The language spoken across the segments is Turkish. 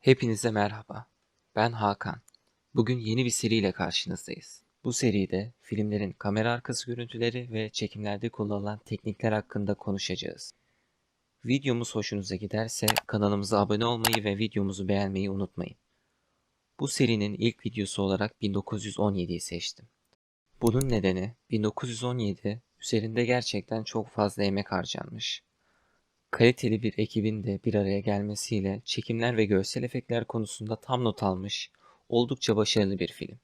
Hepinize merhaba. Ben Hakan. Bugün yeni bir seriyle karşınızdayız. Bu seride filmlerin kamera arkası görüntüleri ve çekimlerde kullanılan teknikler hakkında konuşacağız. Videomuz hoşunuza giderse kanalımıza abone olmayı ve videomuzu beğenmeyi unutmayın. Bu serinin ilk videosu olarak 1917'yi seçtim. Bunun nedeni 1917 üzerinde gerçekten çok fazla emek harcanmış. Kaliteli bir ekibin de bir araya gelmesiyle çekimler ve görsel efektler konusunda tam not almış, oldukça başarılı bir film.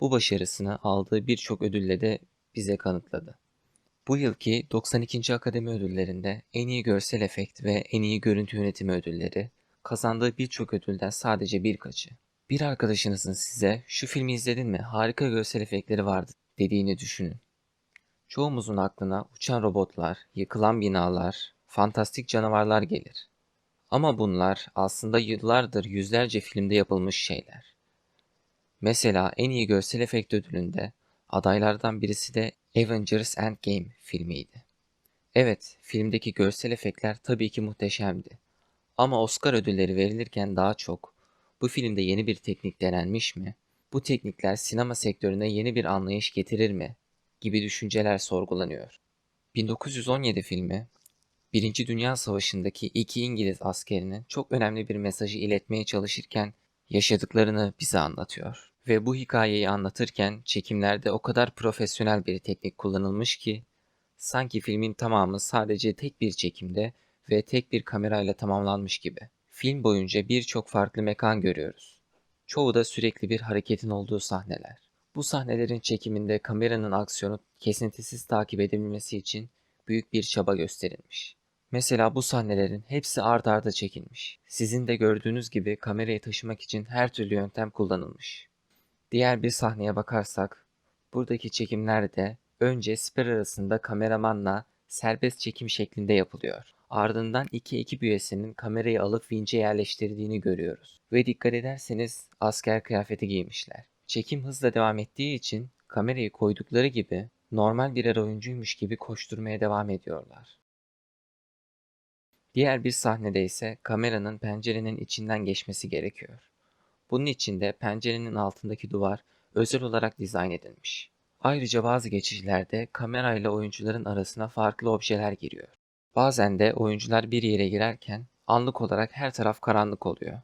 Bu başarısını aldığı birçok ödülle de bize kanıtladı. Bu yılki 92. Akademi Ödülleri'nde en iyi görsel efekt ve en iyi görüntü yönetimi ödülleri kazandığı birçok ödülden sadece birkaçı. Bir arkadaşınızın size şu filmi izledin mi harika görsel efektleri vardı dediğini düşünün. Çoğumuzun aklına uçan robotlar, yıkılan binalar, fantastik canavarlar gelir. Ama bunlar aslında yıllardır yüzlerce filmde yapılmış şeyler. Mesela en iyi görsel efekt ödülünde adaylardan birisi de Avengers Endgame filmiydi. Evet, filmdeki görsel efektler tabii ki muhteşemdi. Ama Oscar ödülleri verilirken daha çok bu filmde yeni bir teknik denenmiş mi? Bu teknikler sinema sektörüne yeni bir anlayış getirir mi? gibi düşünceler sorgulanıyor. 1917 filmi, Birinci Dünya Savaşı'ndaki iki İngiliz askerinin çok önemli bir mesajı iletmeye çalışırken yaşadıklarını bize anlatıyor. Ve bu hikayeyi anlatırken çekimlerde o kadar profesyonel bir teknik kullanılmış ki sanki filmin tamamı sadece tek bir çekimde ve tek bir kamerayla tamamlanmış gibi. Film boyunca birçok farklı mekan görüyoruz. Çoğu da sürekli bir hareketin olduğu sahneler. Bu sahnelerin çekiminde kameranın aksiyonu kesintisiz takip edilmesi için büyük bir çaba gösterilmiş. Mesela bu sahnelerin hepsi ard arda çekilmiş. Sizin de gördüğünüz gibi kamerayı taşımak için her türlü yöntem kullanılmış. Diğer bir sahneye bakarsak, buradaki çekimler de önce siper arasında kameramanla serbest çekim şeklinde yapılıyor. Ardından iki ekip üyesinin kamerayı alıp vinçe yerleştirdiğini görüyoruz. Ve dikkat ederseniz asker kıyafeti giymişler. Çekim hızla devam ettiği için kamerayı koydukları gibi normal birer oyuncuymuş gibi koşturmaya devam ediyorlar. Diğer bir sahnede ise kameranın pencerenin içinden geçmesi gerekiyor. Bunun için de pencerenin altındaki duvar özel olarak dizayn edilmiş. Ayrıca bazı geçişlerde kamerayla oyuncuların arasına farklı objeler giriyor. Bazen de oyuncular bir yere girerken anlık olarak her taraf karanlık oluyor.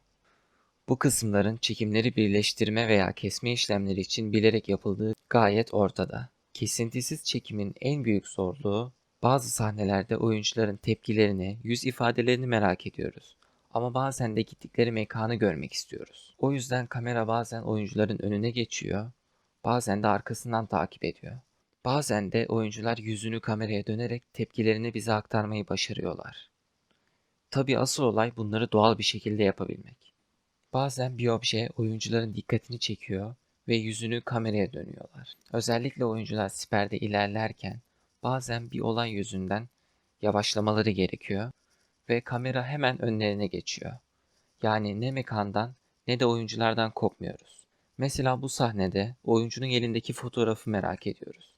Bu kısımların çekimleri birleştirme veya kesme işlemleri için bilerek yapıldığı gayet ortada. Kesintisiz çekimin en büyük zorluğu bazı sahnelerde oyuncuların tepkilerini, yüz ifadelerini merak ediyoruz. Ama bazen de gittikleri mekanı görmek istiyoruz. O yüzden kamera bazen oyuncuların önüne geçiyor, bazen de arkasından takip ediyor. Bazen de oyuncular yüzünü kameraya dönerek tepkilerini bize aktarmayı başarıyorlar. Tabi asıl olay bunları doğal bir şekilde yapabilmek. Bazen bir obje oyuncuların dikkatini çekiyor ve yüzünü kameraya dönüyorlar. Özellikle oyuncular siperde ilerlerken bazen bir olay yüzünden yavaşlamaları gerekiyor ve kamera hemen önlerine geçiyor. Yani ne mekandan ne de oyunculardan kopmuyoruz. Mesela bu sahnede oyuncunun elindeki fotoğrafı merak ediyoruz.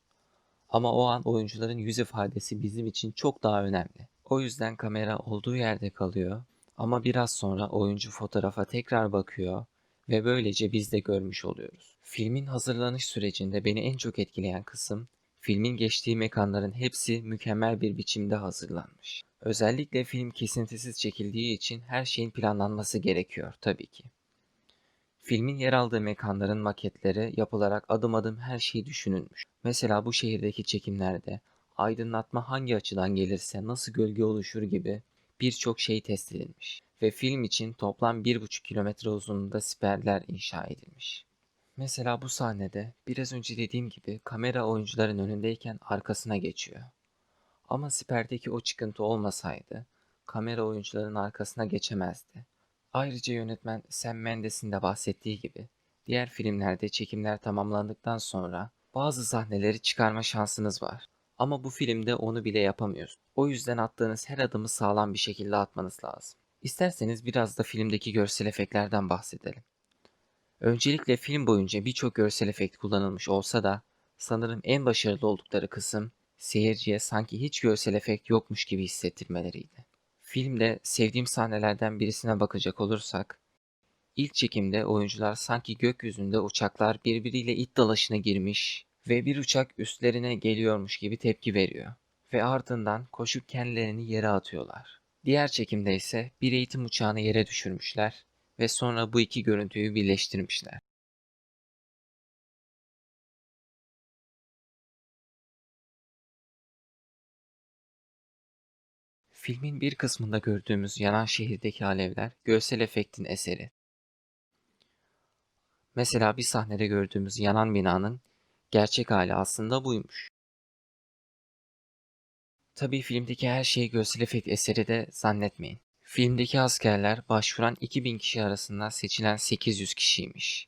Ama o an oyuncuların yüz ifadesi bizim için çok daha önemli. O yüzden kamera olduğu yerde kalıyor ama biraz sonra oyuncu fotoğrafa tekrar bakıyor ve böylece biz de görmüş oluyoruz. Filmin hazırlanış sürecinde beni en çok etkileyen kısım filmin geçtiği mekanların hepsi mükemmel bir biçimde hazırlanmış. Özellikle film kesintisiz çekildiği için her şeyin planlanması gerekiyor tabii ki. Filmin yer aldığı mekanların maketleri yapılarak adım adım her şey düşünülmüş. Mesela bu şehirdeki çekimlerde aydınlatma hangi açıdan gelirse nasıl gölge oluşur gibi birçok şey test edilmiş ve film için toplam 1,5 kilometre uzunluğunda siperler inşa edilmiş. Mesela bu sahnede biraz önce dediğim gibi kamera oyuncuların önündeyken arkasına geçiyor. Ama siperdeki o çıkıntı olmasaydı kamera oyuncuların arkasına geçemezdi. Ayrıca yönetmen Sam Mendes'in de bahsettiği gibi diğer filmlerde çekimler tamamlandıktan sonra bazı sahneleri çıkarma şansınız var. Ama bu filmde onu bile yapamıyorsun. O yüzden attığınız her adımı sağlam bir şekilde atmanız lazım. İsterseniz biraz da filmdeki görsel efektlerden bahsedelim. Öncelikle film boyunca birçok görsel efekt kullanılmış olsa da sanırım en başarılı oldukları kısım seyirciye sanki hiç görsel efekt yokmuş gibi hissettirmeleriydi. Filmde sevdiğim sahnelerden birisine bakacak olursak, ilk çekimde oyuncular sanki gökyüzünde uçaklar birbiriyle it dalaşına girmiş ve bir uçak üstlerine geliyormuş gibi tepki veriyor ve ardından koşup kendilerini yere atıyorlar. Diğer çekimde ise bir eğitim uçağını yere düşürmüşler ve sonra bu iki görüntüyü birleştirmişler. Filmin bir kısmında gördüğümüz yanan şehirdeki alevler görsel efektin eseri. Mesela bir sahnede gördüğümüz yanan binanın gerçek hali aslında buymuş. Tabii filmdeki her şey görsel efekt eseri de zannetmeyin. Filmdeki askerler başvuran 2000 kişi arasında seçilen 800 kişiymiş.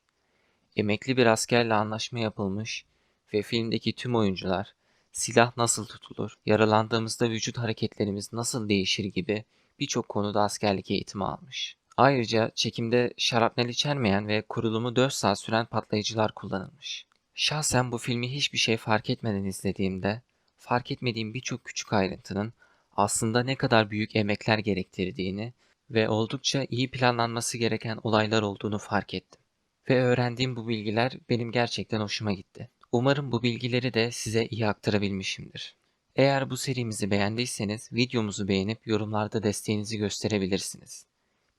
Emekli bir askerle anlaşma yapılmış ve filmdeki tüm oyuncular silah nasıl tutulur, yaralandığımızda vücut hareketlerimiz nasıl değişir gibi birçok konuda askerlik eğitimi almış. Ayrıca çekimde şarapnel içermeyen ve kurulumu 4 saat süren patlayıcılar kullanılmış. Şahsen bu filmi hiçbir şey fark etmeden izlediğimde fark etmediğim birçok küçük ayrıntının aslında ne kadar büyük emekler gerektirdiğini ve oldukça iyi planlanması gereken olaylar olduğunu fark ettim. Ve öğrendiğim bu bilgiler benim gerçekten hoşuma gitti. Umarım bu bilgileri de size iyi aktarabilmişimdir. Eğer bu serimizi beğendiyseniz videomuzu beğenip yorumlarda desteğinizi gösterebilirsiniz.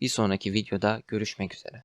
Bir sonraki videoda görüşmek üzere.